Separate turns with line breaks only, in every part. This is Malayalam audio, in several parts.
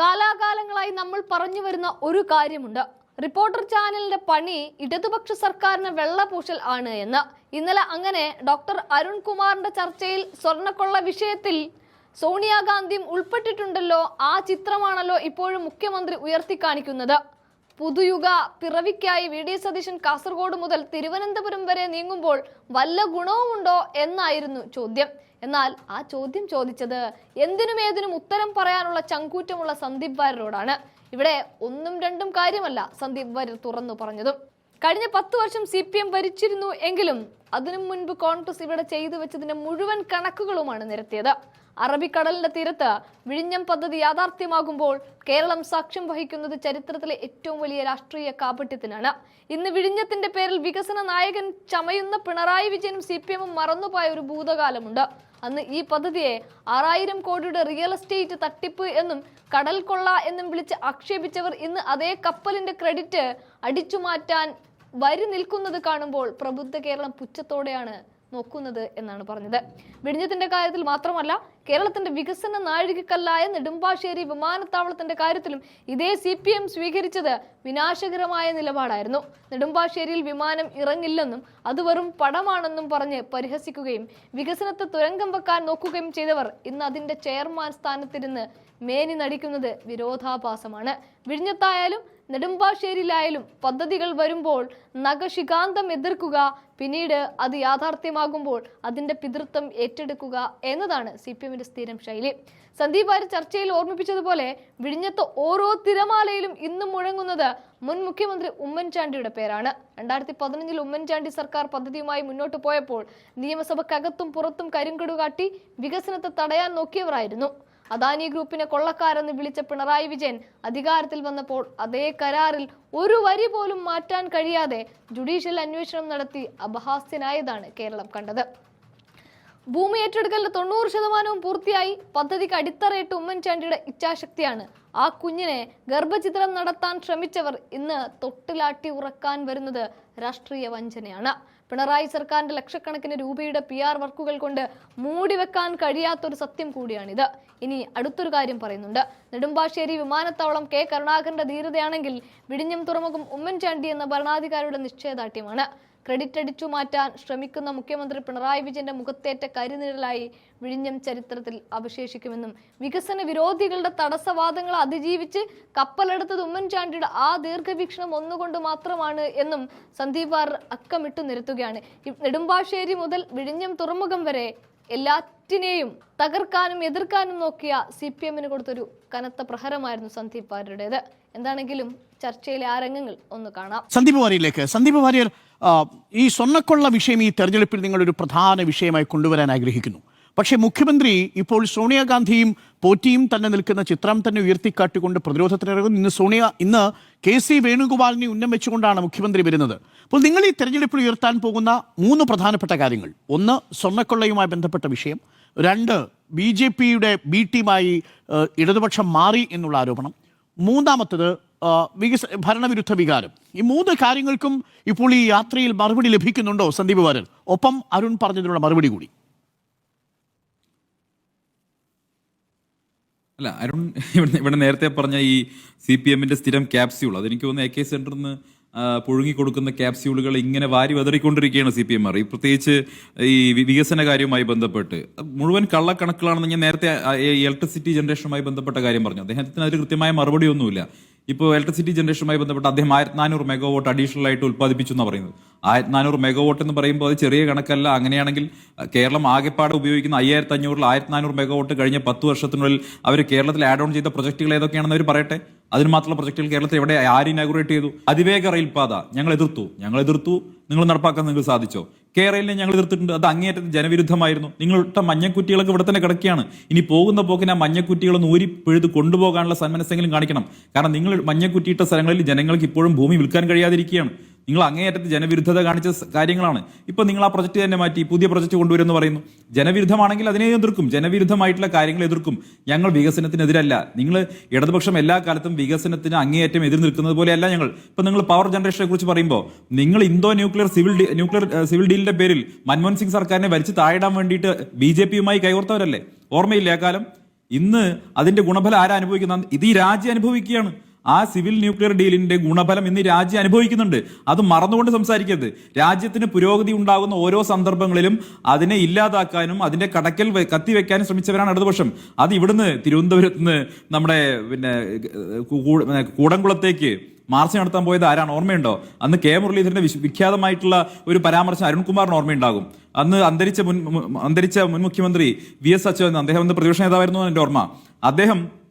കാലാകാലങ്ങളായി നമ്മൾ പറഞ്ഞു വരുന്ന ഒരു കാര്യമുണ്ട്. റിപ്പോർട്ടർ ചാനലിന്റെ പണി ഇടതുപക്ഷ സർക്കാരിന് വെള്ളപൂശൽ ആണ് എന്ന്. ഇന്നലെ അങ്ങനെ ഡോക്ടർ അരുൺ കുമാറിന്റെ ചർച്ചയിൽ സ്വർണക്കൊള്ള വിഷയത്തിൽ സോണിയാഗാന്ധിയും ഉൾപ്പെട്ടിട്ടുണ്ടല്ലോ ആ ചിത്രമാണല്ലോ ഇപ്പോഴും മുഖ്യമന്ത്രി ഉയർത്തിക്കാണിക്കുന്നത് പുതുയുഗ പിറവിക്കായി വി ഡി സതീശൻ കാസർഗോഡ് മുതൽ തിരുവനന്തപുരം വരെ നീങ്ങുമ്പോൾ വല്ല ഗുണവുമുണ്ടോ എന്നായിരുന്നു ചോദ്യം. എന്നാൽ ആ ചോദ്യം ചോദിച്ചത് എന്തിനും ഏതിനും ഉത്തരം പറയാനുള്ള ചങ്കൂറ്റമുള്ള സന്ദീപ് വാര്യരോടാണ്. ഇവിടെ ഒന്നും രണ്ടും കാര്യമല്ല സന്ദീപ് വാര്യർ തുറന്നു പറഞ്ഞതും. കഴിഞ്ഞ പത്ത് വർഷം സി ഭരിച്ചിരുന്നു എങ്കിലും അതിനു മുൻപ് കോൺഗ്രസ് ഇവിടെ ചെയ്തു വെച്ചതിന്റെ മുഴുവൻ കണക്കുകളുമാണ് നിരത്തിയത്. അറബിക്കടലിന്റെ തീരത്ത് വിഴിഞ്ഞം പദ്ധതി യാഥാർത്ഥ്യമാകുമ്പോൾ കേരളം സാക്ഷ്യം വഹിക്കുന്നത് ചരിത്രത്തിലെ ഏറ്റവും വലിയ രാഷ്ട്രീയ കാപട്യത്തിനാണ്. ഇന്ന് വിഴിഞ്ഞത്തിന്റെ പേരിൽ വികസന നായകൻ ചമയുന്ന പിണറായി വിജയനും സി പി എമ്മും മറന്നുപോയ ഒരു ഭൂതകാലമുണ്ട്. അന്ന് ഈ പദ്ധതിയെ ആറായിരം കോടിയുടെ റിയൽ എസ്റ്റേറ്റ് തട്ടിപ്പ് എന്നും കടൽ കൊള്ള എന്നും വിളിച്ച് ആക്ഷേപിച്ചവർ ഇന്ന് അതേ കപ്പലിന്റെ ക്രെഡിറ്റ് അടിച്ചു മാറ്റാൻ വരി നിൽക്കുന്നത് കാണുമ്പോൾ പ്രബുദ്ധ കേരളം പുച്ഛത്തോടെയാണ് നോക്കുന്നത് എന്നാണ് പറഞ്ഞത്. വിഴിഞ്ഞത്തിന്റെ കാര്യത്തിൽ മാത്രമല്ല കേരളത്തിന്റെ വികസന നാഴികക്കല്ലായ നെടുമ്പാശ്ശേരി വിമാനത്താവളത്തിന്റെ കാര്യത്തിലും ഇതേ സി പി എം സ്വീകരിച്ചത് വിനാശകരമായ നിലപാടായിരുന്നു. നെടുമ്പാശ്ശേരിയിൽ വിമാനം ഇറങ്ങില്ലെന്നും അത് വെറും പടമാണെന്നും പറഞ്ഞ് പരിഹസിക്കുകയും വികസനത്തെ തുരങ്കം വെക്കാൻ നോക്കുകയും ചെയ്തവർ ഇന്ന് അതിന്റെ ചെയർമാൻ സ്ഥാനത്തിരുന്ന് മേനി നടിക്കുന്നത് വിരോധാഭാസമാണ്. വിഴിഞ്ഞത്തായാലും നെടുമ്പാശ്ശേരിയിലായാലും പദ്ധതികൾ വരുമ്പോൾ നഖശികാന്തം എതിർക്കുക പിന്നീട് അത് യാഥാർത്ഥ്യമാകുമ്പോൾ അതിന്റെ പിതൃത്വം ഏറ്റെടുക്കുക എന്നതാണ് സി പി എമ്മിന്റെ സ്ഥിരം ശൈലി. സന്ദീപ് ആര് ചർച്ചയിൽ ഓർമ്മിപ്പിച്ചതുപോലെ വിഴിഞ്ഞത്ത് ഓരോ തിരമാലയിലും ഇന്നും മുഴങ്ങുന്നത് മുൻ മുഖ്യമന്ത്രി ഉമ്മൻചാണ്ടിയുടെ പേരാണ്. രണ്ടായിരത്തി പതിനഞ്ചിൽ ഉമ്മൻചാണ്ടി സർക്കാർ പദ്ധതിയുമായി മുന്നോട്ട് പോയപ്പോൾ നിയമസഭക്കകത്തും പുറത്തും കരിങ്കടുകാട്ടി വികസനത്തെ തടയാൻ നോക്കിയവരായിരുന്നു. അദാനി ഗ്രൂപ്പിനെ കൊള്ളക്കാരെന്ന് വിളിച്ച പിണറായി വിജയൻ അധികാരത്തിൽ വന്നപ്പോൾ അതേ കരാറിൽ ഒരു വരി പോലും മാറ്റാൻ കഴിയാതെ ജുഡീഷ്യൽ അന്വേഷണം നടത്തി അപഹാസ്യനായതാണ് കേരളം കണ്ടത്. ഭൂമി ഏറ്റെടുക്കലിന്റെ തൊണ്ണൂറ് ശതമാനവും പൂർത്തിയായി പദ്ധതിക്ക് അടിത്തറയിട്ട് ഉമ്മൻചാണ്ടിയുടെ ഇച്ഛാശക്തിയാണ്. ആ കുഞ്ഞിനെ ഗർഭചിത്രം നടത്താൻ ശ്രമിച്ചവർ ഇന്ന് തൊട്ടിലാട്ടി ഉറക്കാൻ വരുന്നത് രാഷ്ട്രീയ വഞ്ചനയാണ്. പിണറായി സർക്കാരിന്റെ ലക്ഷക്കണക്കിന് രൂപയുടെ പി ആർ വർക്കുകൾ കൊണ്ട് മൂടിവെക്കാൻ കഴിയാത്തൊരു സത്യം കൂടിയാണിത്. ഇനി അടുത്തൊരു കാര്യം പറയുന്നുണ്ട്. നെടുമ്പാശ്ശേരി വിമാനത്താവളം കെ കരുണാകരന്റെ ധീരതയാണെങ്കിൽ വിഴിഞ്ഞം തുറമുഖം ഉമ്മൻചാണ്ടി എന്ന ഭരണാധികാരിയുടെ നിശ്ചയദാർഢ്യമാണ്. ക്രെഡിറ്റ് അടിച്ചു മാറ്റാൻ ശ്രമിക്കുന്ന മുഖ്യമന്ത്രി പിണറായി വിജയന്റെ മുഖത്തേറ്റ കരിനിഴലായി വിഴിഞ്ഞം ചരിത്രത്തിൽ അവശേഷിക്കുമെന്നും വികസന വിരോധികളുടെ തടസ്സവാദങ്ങൾ അതിജീവിച്ച് കപ്പലെടുത്തത് ഉമ്മൻചാണ്ടിയുടെ ആ ദീർഘവീക്ഷണം ഒന്നുകൊണ്ട് മാത്രമാണ് എന്നും സന്ദീപ് ആർ അക്കമിട്ടു നിരത്തുകയാണ്. നെടുമ്പാശ്ശേരി മുതൽ വിഴിഞ്ഞം തുറമുഖം വരെ എല്ലാറ്റിനെയും തകർക്കാനും എതിർക്കാനും നോക്കിയ സി പി എമ്മിന് കൊടുത്തൊരു കനത്ത പ്രഹരമായിരുന്നു സന്ദീപ് വാര്യരുടേത്. എന്താണെങ്കിലും ചർച്ചയിലെ ആ രംഗങ്ങൾ ഒന്ന് കാണാം.
സന്ദീപ് വാര്യയിലേക്ക് സന്ദീപ് വാര്യർ ഈ സ്വർണക്കൊള്ള വിഷയം ഈ തെരഞ്ഞെടുപ്പിൽ നിങ്ങളൊരു പ്രധാന വിഷയമായി കൊണ്ടുവരാൻ ആഗ്രഹിക്കുന്നു. പക്ഷേ മുഖ്യമന്ത്രി ഇപ്പോൾ സോണിയാഗാന്ധിയും പോറ്റിയും തന്നെ നിൽക്കുന്ന ചിത്രം തന്നെ ഉയർത്തിക്കാട്ടിക്കൊണ്ട് പ്രതിരോധത്തിനിറങ്ങുന്നു. ഇന്ന് സോണിയ ഇന്ന് കെ സി വേണുഗോപാലിനെ ഉന്നം വെച്ചുകൊണ്ടാണ് മുഖ്യമന്ത്രി വരുന്നത്. അപ്പോൾ നിങ്ങൾ ഈ തെരഞ്ഞെടുപ്പിൽ ഉയർത്താൻ പോകുന്ന മൂന്ന് പ്രധാനപ്പെട്ട കാര്യങ്ങൾ. ഒന്ന് സ്വർണക്കൊള്ളയുമായി ബന്ധപ്പെട്ട വിഷയം. രണ്ട് ബി ജെ പിയുടെ ബി ടീമായി ഇടതുപക്ഷം മാറി എന്നുള്ള ആരോപണം. മൂന്നാമത്തത് വികസ ഭരണവിരുദ്ധ വികാരം. ഈ മൂന്ന് കാര്യങ്ങൾക്കും ഇപ്പോൾ ഈ യാത്രയിൽ മറുപടി ലഭിക്കുന്നുണ്ടോ സന്ദീപ് വാരൻ ഒപ്പം അരുൺ പറഞ്ഞതിനുള്ള മറുപടി കൂടി.
അല്ല അരുൺ ഇവിടെ നേരത്തെ പറഞ്ഞ ഈ സി പി എമ്മിന്റെ സ്ഥിരം ക്യാപ്സ്യൂൾ അതെനിക്ക് തോന്നുന്നു എ കെ സെന്ററിൽ നിന്ന് പുഴുങ്ങിക്കൊടുക്കുന്ന ക്യാപ്സ്യൂളുകൾ ഇങ്ങനെ വാരി വതറിക്കൊണ്ടിരിക്കുകയാണ് സി പി എം ആർ ഈ പ്രത്യേകിച്ച് ഈ വികസന കാര്യവുമായി ബന്ധപ്പെട്ട്. മുഴുവൻ കള്ളക്കണക്കുകളാണെന്ന് ഞാൻ നേരത്തെ ഇലക്ട്രിസിറ്റി ജനറേഷനുമായി ബന്ധപ്പെട്ട കാര്യം പറഞ്ഞു. അദ്ദേഹത്തിന് അതിൽ കൃത്യമായ മറുപടി ഒന്നുമില്ല ഇപ്പോൾ ഇലക്ട്രിസിറ്റി ജനറേഷനുമായി ബന്ധപ്പെട്ട് അദ്ദേഹം ആയിരത്തി നാനൂറ് മെഗാവോട്ട് അഡീഷണൽ ആയിട്ട് ഉൽപ്പാദിപ്പിച്ചു എന്ന് പറയുന്നത്. ആയിരത്തി നാനൂറ് മെഗാവോട്ട് എന്ന് പറയുമ്പോൾ അത് ചെറിയ കണക്കല്ല. അങ്ങനെയാണെങ്കിൽ കേരളം ആകെപ്പാട് ഉപയോഗിക്കുന്ന അയ്യായിരത്തി അഞ്ഞൂറിൽ ആയിരത്തി നാനൂറ് മെഗാവോട്ട് കഴിഞ്ഞ പത്ത് വർഷത്തിനുള്ളിൽ അവർ കേരളത്തിൽ ആഡ് ഓൺ ചെയ്ത പ്രൊജക്ടുകൾ ഏതൊക്കെയാണെന്ന് അവർ പറയട്ടെ? അതിന് മാത്രമുള്ള പ്രൊജക്ടുകൾ കേരളത്തിൽ എവിടെ ആര് ഇനാഗുറേറ്റ് ചെയ്തു? അതിവേഗ റെയിൽപാത ഞങ്ങൾ എതിർത്തു. ഞങ്ങൾ എതിർത്തു. നിങ്ങൾ നടപ്പാക്കാൻ നിങ്ങൾ സാധിച്ചോ? കേരളയിലെ ഞങ്ങൾ എതിർത്തിട്ടുണ്ട്. അത് അങ്ങേയറ്റം ജനവിരുദ്ധമായിരുന്നു. നിങ്ങൾ ഇട്ട മഞ്ഞക്കുറ്റികളൊക്കെ ഇവിടെ തന്നെ കിടക്കുകയാണ്. ഇനി പോകുന്ന പോക്കിന് ആ മഞ്ഞക്കുറ്റികളൊന്ന് ഊരി പിഴുത് കൊണ്ടുപോകാനുള്ള സന്മനസ്സെങ്കിലും കാണിക്കണം. കാരണം നിങ്ങൾ മഞ്ഞക്കുറ്റിയിട്ട സ്ഥലങ്ങളിൽ ജനങ്ങൾക്ക് ഇപ്പോഴും ഭൂമി വിൽക്കാൻ കഴിയാതിരിക്കുകയാണ്. നിങ്ങൾ അങ്ങേയറ്റത്ത് ജനവിരുദ്ധത കാണിച്ച കാര്യങ്ങളാണ്. ഇപ്പൊ നിങ്ങൾ ആ പ്രൊജക്ട് തന്നെ മാറ്റി പുതിയ പ്രൊജക്ട് കൊണ്ടുവരുമെന്ന് പറയുന്നു. ജനവിരുദ്ധമാണെങ്കിൽ അതിനെ എതിർക്കും. ജനവിരുദ്ധമായിട്ടുള്ള കാര്യങ്ങൾ എതിർക്കും. ഞങ്ങൾ വികസനത്തിനെതിരല്ല. നിങ്ങൾ ഇടതുപക്ഷം എല്ലാ കാലത്തും വികസനത്തിന് അങ്ങേയറ്റം എതിർ നിൽക്കുന്നത് പോലെയല്ല ഞങ്ങൾ. ഇപ്പൊ നിങ്ങൾ പവർ ജനറേഷനെ കുറിച്ച് പറയുമ്പോൾ നിങ്ങൾ Indo nuclear civil nuclear civil ഡീലിന്റെ പേരിൽ മൻമോഹൻ സിംഗ് സർക്കാരിനെ വലിച്ചു താഴിടാൻ വേണ്ടിയിട്ട് ബി ജെ പിയുമായി കൈകോർത്തവരല്ലേ? ഓർമ്മയില്ലേ ആ കാലം ഇന്ന് അതിന്റെ ഗുണഫലം ആരാ അനുഭവിക്കുന്ന? ഇത് ഈ രാജ്യം അനുഭവിക്കുകയാണ്. ആ സിവിൽ ന്യൂക്ലിയർ ഡീലിന്റെ ഗുണഫലം ഇന്ന് രാജ്യം അനുഭവിക്കുന്നുണ്ട്. അത് മറന്നുകൊണ്ട് സംസാരിക്കരുത്. രാജ്യത്തിന് പുരോഗതി ഉണ്ടാകുന്ന ഓരോ സന്ദർഭങ്ങളിലും അതിനെ ഇല്ലാതാക്കാനും അതിന്റെ കടക്കൽ കത്തിവെക്കാനും ശ്രമിച്ചവരാണ് ഇടതുപക്ഷം. അത് ഇവിടുന്ന് തിരുവനന്തപുരത്ത് നിന്ന് നമ്മുടെ പിന്നെ കൂടംകുളത്തേക്ക് മാർച്ച് നടത്താൻ പോയത് ആരാണ് ഓർമ്മയുണ്ടോ? അന്ന് കെ. മുരളീധരന്റെ വിഖ്യാതമായിട്ടുള്ള ഒരു പരാമർശം അരുൺകുമാറിന് ഓർമ്മയുണ്ടാകും. അന്ന് അന്തരിച്ച മുൻ അന്തരിച്ച മുൻ മുഖ്യമന്ത്രി വി എസ് അച്യുതൻ അദ്ദേഹം അന്ന് പ്രതിപക്ഷ നേതാവായിരുന്നു എന്റെ ഓർമ്മ. അദ്ദേഹം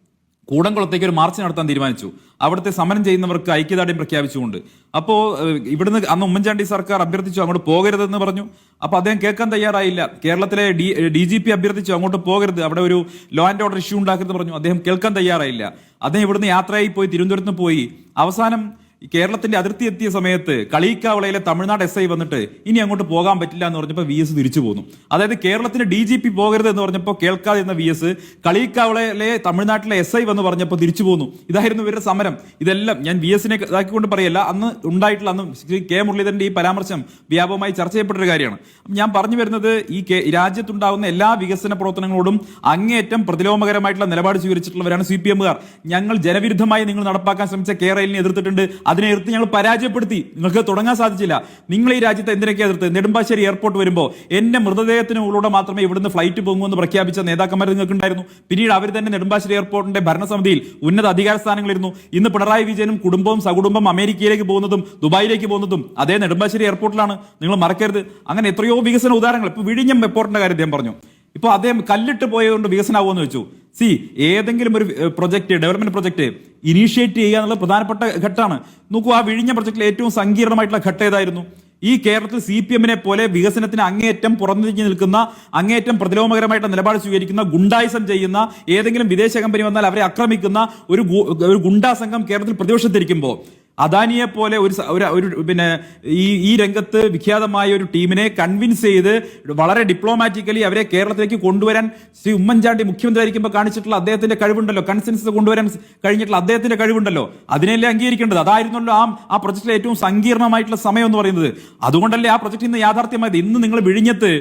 കൂടംകുളത്തേക്ക് ഒരു മാർച്ച് നടത്താൻ തീരുമാനിച്ചു. അവിടുത്തെ സമരം ചെയ്യുന്നവർക്ക് ഐക്യദാർഢ്യം പ്രഖ്യാപിച്ചുകൊണ്ട്. അപ്പോൾ ഇവിടുന്ന് അന്ന് ഉമ്മൻചാണ്ടി സർക്കാർ അഭ്യർത്ഥിച്ചു അങ്ങോട്ട് പോകരുതെന്ന് പറഞ്ഞു. അപ്പോൾ അദ്ദേഹം കേൾക്കാൻ തയ്യാറായില്ല. കേരളത്തിലെ ഡി ഡി ജി പി അഭ്യർത്ഥിച്ചു അങ്ങോട്ട് പോകരുത്. അവിടെ ഒരു ലോ ആൻഡ് ഓർഡർ ഇഷ്യൂ ഉണ്ടാക്കരുത് പറഞ്ഞു. അദ്ദേഹം കേൾക്കാൻ തയ്യാറായില്ല. അദ്ദേഹം ഇവിടുന്ന് യാത്രയായി പോയി തിരുവനന്തപുരത്ത് പോയി. അവസാനം ഈ കേരളത്തിന്റെ അതിർത്തി എത്തിയ സമയത്ത് കളിയിക്കാവളയിലെ തമിഴ്നാട് എസ് ഐ വന്നിട്ട് ഇനി അങ്ങോട്ട് പോകാൻ പറ്റില്ല എന്ന് പറഞ്ഞപ്പോൾ വി എസ് തിരിച്ചു പോന്നു. അതായത് കേരളത്തിന്റെ ഡി ജി പി പോകരുത് എന്ന് പറഞ്ഞപ്പോൾ കേൾക്കാതെ എന്ന വി എസ് കളിയിക്കാവളയിലെ തമിഴ്നാട്ടിലെ എസ് ഐ വന്ന് പറഞ്ഞപ്പോൾ തിരിച്ചു പോന്നു. ഇതായിരുന്നു ഇവരുടെ സമരം. ഇതെല്ലാം ഞാൻ വി എസിനെ ഇതാക്കിക്കൊണ്ട് പറയല്ല. അന്ന് ഉണ്ടായിട്ടുള്ള അന്ന് ശ്രീ കെ മുരളീധരന്റെ ഈ പരാമർശം വ്യാപകമായി ചർച്ച ചെയ്യപ്പെട്ടൊരു കാര്യമാണ്. ഞാൻ പറഞ്ഞു വരുന്നത് ഈ രാജ്യത്തുണ്ടാകുന്ന എല്ലാ വികസന പ്രവർത്തനങ്ങളോടും അങ്ങേയറ്റം പ്രതിലോമകരമായിട്ടുള്ള നിലപാട് സ്വീകരിച്ചിട്ടുള്ളവരാണ് സി പി എമ്മുകാർ ഞങ്ങൾ ജനവിരുദ്ധമായി നിങ്ങൾ നടപ്പാക്കാൻ ശ്രമിച്ച കേരളിനെ എതിർത്തിട്ടുണ്ട്. അതിനെ എതിർത്ത് ഞങ്ങൾ പരാജയപ്പെടുത്തി. നിങ്ങൾക്ക് തുടങ്ങാൻ സാധിച്ചില്ല. നിങ്ങൾ ഈ രാജ്യത്തെ എന്തിനൊക്കെ എതിർത്ത്? നെടുമ്പാശ്ശേരി എയർപോർട്ട് വരുമ്പോൾ എന്റെ മൃതദേഹത്തിനുള്ളിലൂടെ മാത്രമേ ഇവിടുന്ന് ഫ്ലൈറ്റ് പോകുമെന്ന് പ്രഖ്യാപിച്ച നേതാക്കന്മാർ നിങ്ങൾക്ക് ഉണ്ടായിരുന്നു പിന്നീട് അവർ തന്നെ നെടുമ്പാശ്ശേരി എയർപോർട്ടിന്റെ ഭരണസമിതിയിൽ ഉന്നത അധികാര സ്ഥാനങ്ങളിരുന്നു. ഇന്ന് പിണറായി വിജയനും കുടുംബവും സകുടുംബം അമേരിക്കയിലേക്ക് പോകുന്നതും ദുബായിലേക്ക് പോകുന്നതും അതേ നെടുമ്പാശ്ശേരി എയർപോർട്ടിലാണ്. നിങ്ങൾ മറക്കരുത്. അങ്ങനെ എത്രയോ വികസന ഉദാഹരണങ്ങൾ. ഇപ്പൊ വിഴിഞ്ഞം എയർപോർട്ടിന്റെ കാര്യം പറഞ്ഞു. ഇപ്പൊ അദ്ദേഹം കല്ലിട്ട് പോയതുകൊണ്ട് വികസനമാവുമെന്ന് വെച്ചു. സി ഏതെങ്കിലും ഒരു പ്രൊജക്ട് ഡെവലപ്മെന്റ് പ്രൊജക്ട് ഇനീഷ്യേറ്റ് ചെയ്യുക എന്നുള്ള പ്രധാനപ്പെട്ട ഘട്ടമാണ് നോക്കൂ ആ വിഴിഞ്ഞ പ്രൊജക്റ്റിൽ ഏറ്റവും സങ്കീർണമായിട്ടുള്ള ഘട്ടം ഏതായിരുന്നു? ഈ കേരളത്തിൽ സി പി എമ്മിനെ പോലെ വികസനത്തിന് അങ്ങേയറ്റം പുറന്നിരിഞ്ഞു നിൽക്കുന്ന അങ്ങേയറ്റം പ്രതിലോമകരമായിട്ടുള്ള നിലപാട് സ്വീകരിക്കുന്ന ഗുണ്ടായുസം ചെയ്യുന്ന ഏതെങ്കിലും വിദേശ കമ്പനി വന്നാൽ അവരെ ആക്രമിക്കുന്ന ഒരു ഒരു ഗുണ്ടാ സംഘം കേരളത്തിൽ പ്രതിപക്ഷത്തിരിക്കുമ്പോൾ അദാനിയെ പോലെ ഒരു ഒരു പിന്നെ ഈ ഈ രംഗത്ത് വിഖ്യാതമായ ഒരു ടീമിനെ കൺവിൻസ് ചെയ്ത് വളരെ ഡിപ്ലോമാറ്റിക്കലി അവരെ കേരളത്തിലേക്ക് കൊണ്ടുവരാൻ ശ്രീ ഉമ്മൻചാണ്ടി മുഖ്യമന്ത്രി ആയിരിക്കുമ്പോൾ കാണിച്ചിട്ടുള്ള അദ്ദേഹത്തിന്റെ കഴിവുണ്ടല്ലോ. കൺസെൻസസ് കൊണ്ടുവരാൻ കഴിഞ്ഞിട്ടുള്ള അദ്ദേഹത്തിന്റെ കഴിവുണ്ടല്ലോ. അതിനെല്ലാം അംഗീകരിക്കേണ്ടത്? അതായിരുന്നല്ലോ ആ ആ പ്രൊജക്റ്റിലെ ഏറ്റവും സങ്കീർണമായിട്ടുള്ള സമയം എന്ന് പറയുന്നത്. അതുകൊണ്ടല്ലേ ആ പ്രൊജക്ട് ഇന്ന് യാഥാർത്ഥ്യമായത്? ഇന്ന് നിങ്ങൾ വിഴിഞ്ഞത്ത്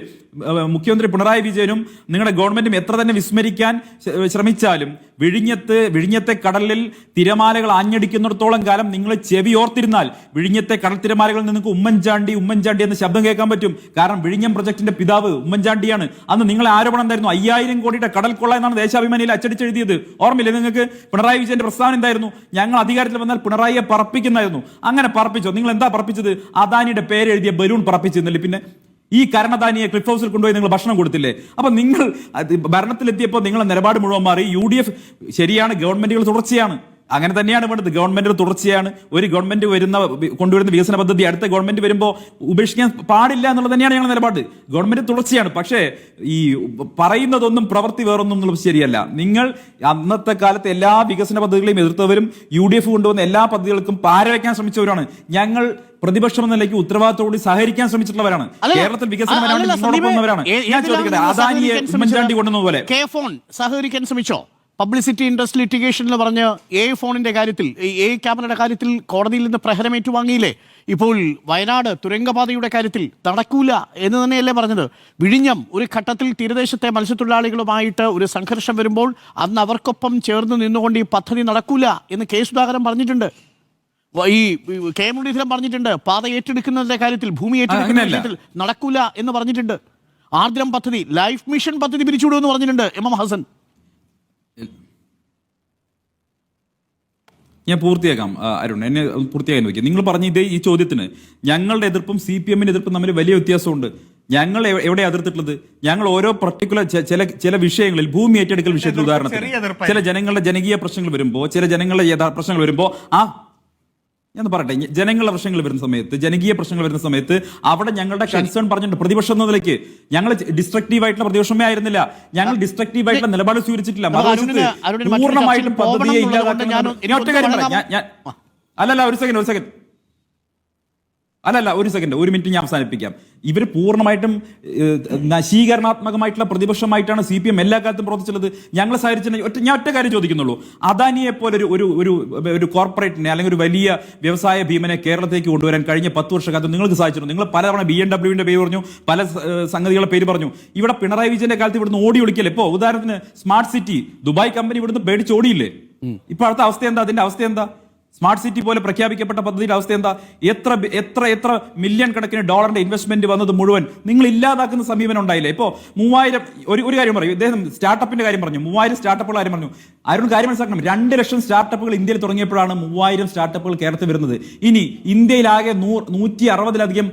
മുഖ്യമന്ത്രി പിണറായി വിജയനും നിങ്ങളുടെ ഗവൺമെന്റും എത്ര തന്നെ വിസ്മരിക്കാൻ ശ്രമിച്ചാലും വിഴിഞ്ഞത്ത് വിഴിഞ്ഞത്തെ കടലിൽ തിരമാലകൾ ആഞ്ഞടിക്കുന്നിടത്തോളം കാലം നിങ്ങൾ ചെവി ഓർത്തിരുന്നാൽ വിഴിഞ്ഞത്തെ കടൽത്തിരമാലകളിൽ നിങ്ങൾക്ക് ഉമ്മൻചാണ്ടി ഉമ്മൻചാണ്ടി എന്ന ശബ്ദം കേൾക്കാൻ പറ്റും. കാരണം വിഴിഞ്ഞം പ്രൊജക്ടിന്റെ പിതാവ് ഉമ്മൻചാണ്ടിയാണ്. അന്ന് നിങ്ങളെ ആരോപണം എന്തായിരുന്നു? അയ്യായിരം കോടിയുടെ കടൽ കൊള്ള എന്നാണ് ദേശാഭിമാനിയിൽ അച്ചടിച്ചെഴുതിയത്. ഓർമ്മയില്ലേ നിങ്ങൾക്ക്? പിണറായി വിജയന്റെ പ്രസ്താവന എന്തായിരുന്നു? ഞങ്ങൾ അധികാരത്തിൽ വന്നാൽ പിണറായിയെ പറപ്പിക്കുന്നായിരുന്നു. അങ്ങനെ പറപ്പിച്ചോ? നിങ്ങൾ എന്താ പറപ്പിച്ചത്? അദാനിയുടെ പേര് എഴുതിയ ബലൂൺ പറപ്പിച്ചിരുന്നില്ലേ പിന്നെ? ഈ കരണദാനിയെ ക്ലിഫ് ഹൗസിൽ കൊണ്ടുപോയി നിങ്ങൾ ഭക്ഷണം കൊടുത്തില്ലേ? അപ്പൊ നിങ്ങൾ ഭരണത്തിലെത്തിയപ്പോൾ നിങ്ങളെ നിലപാട് മുഴുവൻ മാറി. യു ഡി എഫ് ശരിയാണ് ഗവൺമെന്റുകൾ തുടർച്ചയാണ്. അങ്ങനെ തന്നെയാണ് വേണ്ടത്. ഗവൺമെന്റ് തുടർച്ചയാണ്. ഒരു ഗവൺമെന്റ് വരുന്ന കൊണ്ടുവരുന്ന വികസന പദ്ധതി അടുത്ത ഗവൺമെന്റ് വരുമ്പോൾ ഉപേക്ഷിക്കാൻ പാടില്ല എന്നുള്ളത് തന്നെയാണ് ഞങ്ങൾ നിലപാട്. ഗവൺമെന്റ് തുടർച്ചയാണ്. പക്ഷേ ഈ പറയുന്നതൊന്നും പ്രവൃത്തി വേറൊന്നും എന്നുള്ളത് ശരിയല്ല. നിങ്ങൾ അന്നത്തെ കാലത്ത് എല്ലാ വികസന പദ്ധതികളെയും എതിർത്തവരും യു ഡി എഫ് കൊണ്ടുവന്ന എല്ലാ പദ്ധതികൾക്കും പാരവയ്ക്കാൻ ശ്രമിച്ചവരാണ് ഞങ്ങൾ പ്രതിപക്ഷം എന്ന നിലയ്ക്ക് ഉത്തരവാദിത്തോടുകൂടി സഹകരിക്കാൻ ശ്രമിച്ചിട്ടുള്ളവരാണ്. കേരളത്തിൽ വികസനം ഞാൻ ചോദിക്കട്ടെ അദാനിയെ ഉമ്മൻചാണ്ടി
കൊണ്ടുവന്നതുപോലെ. സഹകരിക്കാൻ ശ്രമിച്ചോ? പബ്ലിസിറ്റി ഇൻട്രസ്റ്റ് ലിറ്റിഗേഷൻ എന്ന് പറഞ്ഞ് എ ഫോണിന്റെ കാര്യത്തിൽ എ ക്യാമറയുടെ കാര്യത്തിൽ കോടതിയിൽ നിന്ന് പ്രഹരമേറ്റു വാങ്ങിയില്ലേ ഇപ്പോൾ വയനാട് തുരങ്കപാതയുടെ കാര്യത്തിൽ നടക്കൂല എന്ന് തന്നെയല്ലേ പറഞ്ഞത്. വിഴിഞ്ഞം ഒരു ഘട്ടത്തിൽ തീരദേശത്തെ മത്സ്യത്തൊഴിലാളികളുമായിട്ട് ഒരു സംഘർഷം വരുമ്പോൾ അന്ന് അവർക്കൊപ്പം ചേർന്ന് നിന്നുകൊണ്ട് ഈ പദ്ധതി നടക്കൂല എന്ന് കെ സുധാകരൻ പറഞ്ഞിട്ടുണ്ട്. ഈ കെ മുരളീധരൻ പറഞ്ഞിട്ടുണ്ട്. പാത ഏറ്റെടുക്കുന്നതിന്റെ കാര്യത്തിൽ ഭൂമി ഏറ്റെടുക്കുന്ന. കാര്യത്തിൽ നടക്കൂല എന്ന് പറഞ്ഞിട്ടുണ്ട്. ആർദ്രം പദ്ധതി ലൈഫ് മിഷൻ പദ്ധതി പിരിച്ചുവിടുമെന്ന് പറഞ്ഞിട്ടുണ്ട് എം എം ഹസൻ.
ഞാൻ പൂർത്തിയാക്കാം അരുൺ. എന്നെ പൂർത്തിയാക്കാൻ നോക്കി. നിങ്ങൾ പറഞ്ഞ ഇതേ ഈ ചോദ്യത്തിന് ഞങ്ങളുടെ എതിർപ്പും സി പി എമ്മിന്റെ എതിർപ്പും തമ്മിൽ വലിയ വ്യത്യാസമുണ്ട്. ഞങ്ങൾ എവിടെ എതിർത്തിട്ടുള്ളത് ഞങ്ങൾ ഓരോ പർട്ടിക്കുലർ ചില ചില വിഷയങ്ങളിൽ ഭൂമി ഏറ്റെടുക്കൽ വിഷയത്തിൽ
ഉദാഹരണത്തിൽ
ഉദാഹരണത്തിന് ചില ജനങ്ങളുടെ ജനകീയ പ്രശ്നങ്ങൾ വരുമ്പോൾ ചില ജനങ്ങളുടെ പ്രശ്നങ്ങൾ വരുമ്പോൾ ആ ഞാൻ പറയട്ടെ ജനങ്ങളുടെ പ്രശ്നങ്ങൾ വരുന്ന സമയത്ത് ജനകീയ പ്രശ്നങ്ങൾ വരുന്ന സമയത്ത് അവിടെ ഞങ്ങളുടെ കൺസേൺ പറഞ്ഞിട്ടുണ്ട് പ്രതിപക്ഷം എന്ന നിലയ്ക്ക് ഞങ്ങൾ ഡിസ്ട്രക്റ്റീവ് ആയിട്ടുള്ള പ്രതിപക്ഷമേ ആയിരുന്നില്ല. ഞങ്ങൾ ഡിസ്ട്രക്റ്റീവ് ആയിട്ടുള്ള നിലപാട് സ്വീകരിച്ചിട്ടില്ല.
പൂർണമായിട്ടും
പദ്ധതിയെ ഇല്ലാതാക്കാൻ അല്ലല്ല ഒരു സെക്കൻഡ് ഒരു സെക്കൻഡ് അല്ലല്ല ഒരു സെക്കൻഡ് ഒരു മിനിറ്റ് ഞാൻ അവസാനിപ്പിക്കാം. ഇവർ പൂർണമായിട്ടും നശീകരണാത്മകമായിട്ടുള്ള പ്രതിപക്ഷമായിട്ടാണ് സി പി എം എല്ലാ കാലത്തും പ്രവർത്തിച്ചുള്ളത് ഞങ്ങൾ സാഹചര്യം ഒറ്റ ഞാൻ ഒറ്റ കാര്യം ചോദിക്കുന്നുള്ളൂ. അദാനിയെ പോലെ ഒരു ഒരു ഒരു ഒരു കോർപ്പറേറ്റിനെ അല്ലെങ്കിൽ ഒരു വലിയ വ്യവസായ ഭീമനെ കേരളത്തിലേക്ക് കൊണ്ടുവരാൻ കഴിഞ്ഞ പത്ത് വർഷക്കാലത്ത് നിങ്ങൾക്ക് സാധിച്ചിട്ടുണ്ട് നിങ്ങൾ പലതവണ ബി എം ഡബ്ല്യുവിന്റെ പേര് പറഞ്ഞു പല സംഗതികളുടെ പേര് പറഞ്ഞു. ഇവിടെ പിണറായി വിജയന്റെ കാലത്ത് ഇവിടുന്ന് ഓടി ഒളിക്കല്ലേ? ഇപ്പോൾ ഉദാഹരണത്തിന് സ്മാർട്ട് സിറ്റി ദുബായ് കമ്പനി ഇവിടുന്ന് പേടിച്ച് ഓടിയില്ലേ? ഇപ്പോഴത്തെ അടുത്ത അവസ്ഥ എന്താ? അതിന്റെ അവസ്ഥ എന്താ? സ്മാർട്ട് സിറ്റി പോലെ പ്രഖ്യാപിക്കപ്പെട്ട പദ്ധതിയുടെ അവസ്ഥ എന്താ? എത്ര എത്ര എത്ര മില്യൺ കണക്കിന് ഡോളറിന്റെ ഇൻവെസ്റ്റ്മെന്റ് വന്നത് മുഴുവൻ നിങ്ങൾ ഇല്ലാതാക്കുന്ന സമീപനം ഉണ്ടായില്ലേ? ഇപ്പോ മൂവായിരം ഒരു ഒരു കാര്യം പറയും. ഇദ്ദേഹം സ്റ്റാർട്ടപ്പിന്റെ കാര്യം പറഞ്ഞു. മൂവായിരം സ്റ്റാർട്ടപ്പുകൾ കാര്യം പറഞ്ഞു? അരുൺ കാര്യം മനസ്സിലാക്കണം രണ്ട് ലക്ഷം സ്റ്റാർട്ടപ്പുകൾ ഇന്ത്യയിൽ തുടങ്ങിയപ്പോഴാണ് മൂവായിരം സ്റ്റാർട്ടപ്പുകൾ കേരളത്തിൽ വരുന്നത്. ഇനി ഇന്ത്യയിലാകെ നൂ നൂറ്റി അറുപതിലധികം